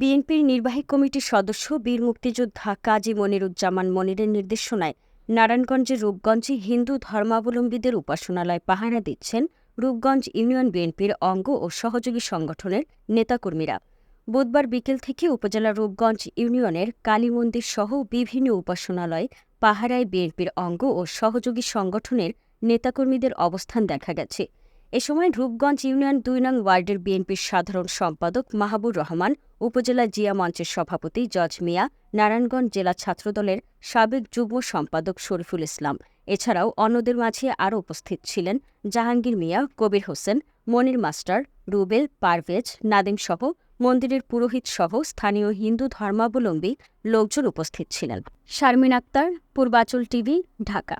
বিএনপির নির্বাহী কমিটির সদস্য বীর মুক্তিযোদ্ধা কাজী মনিরুজ্জামান মনিরের নির্দেশনায় নারায়ণগঞ্জের রূপগঞ্জে হিন্দু ধর্মাবলম্বীদের উপাসনালয় পাহারা দিচ্ছেন রূপগঞ্জ ইউনিয়ন বিএনপির অঙ্গ ও সহযোগী সংগঠনের নেতাকর্মীরা। বুধবার বিকেল থেকে উপজেলা রূপগঞ্জ ইউনিয়নের কালী মন্দির সহ বিভিন্ন উপাসনালয় পাহারায় বিএনপির অঙ্গ ও সহযোগী সংগঠনের নেতাকর্মীদের অবস্থান দেখা গেছে। এ সময় রূপগঞ্জ ইউনিয়ন দুই নং ওয়ার্ডের বিএনপির সাধারণ সম্পাদক মাহবুর রহমান, উপজেলা জিয়া মঞ্চের সভাপতি জজ মিয়া, নারায়ণগঞ্জ জেলা ছাত্রদলের সাবেক যুগ্ম সম্পাদক শরীফুল ইসলাম। এছাড়াও অন্যদের মাঝে আরও উপস্থিত ছিলেন জাহাঙ্গীর মিয়া, কবির হোসেন, মনির মাস্টার, রুবেল, পারভেজ, নাদিম সহ মন্দিরের পুরোহিত সহ স্থানীয় হিন্দু ধর্মাবলম্বী লোকজন উপস্থিত ছিলেন। শারমিন আক্তার, পূর্বাচল টিভি, ঢাকা।